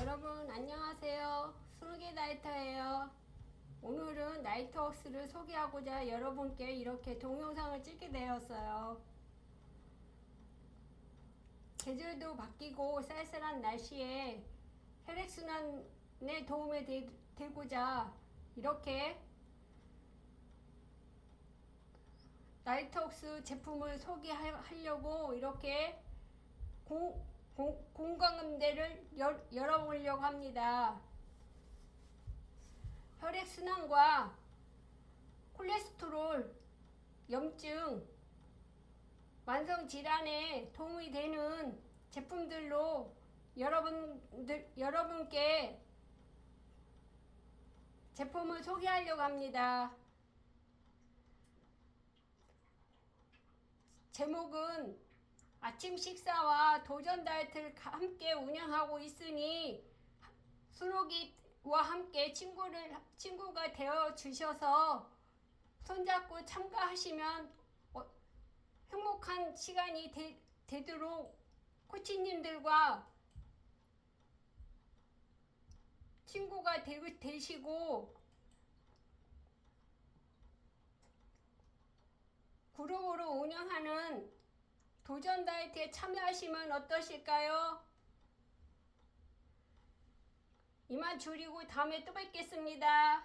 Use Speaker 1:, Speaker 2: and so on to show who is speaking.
Speaker 1: 여러분 안녕하세요. 스무개 나이터예요. 오늘은 나이트웍스를 소개하고자 여러분께 이렇게 동영상을 찍게 되었어요. 계절도 바뀌고 쌀쌀한 날씨에 혈액순환에 도움이 되, 되고자 이렇게 나이트웍스 제품을 소개하려고 이렇게 공, 공, 공감대를 열, 열어보려고 합니다. 혈액순환과 콜레스테롤, 염증, 만성질환에 도움이 되는 제품들로 여러분들, 여러분께 제품을 소개하려고 합니다. 제목은 아침 식사와 도전 다이어트를 함께 운영하고 있으니 순옥이와 함께 친구를 친구가 되어 주셔서 손잡고 참가하시면 어, 행복한 시간이 되, 되도록 코치님들과 친구가 되, 되시고 그룹으로 운영하는 도전 다이어트에 참여하시면 어떠실까요? 이만 줄이고 다음에 또 뵙겠습니다.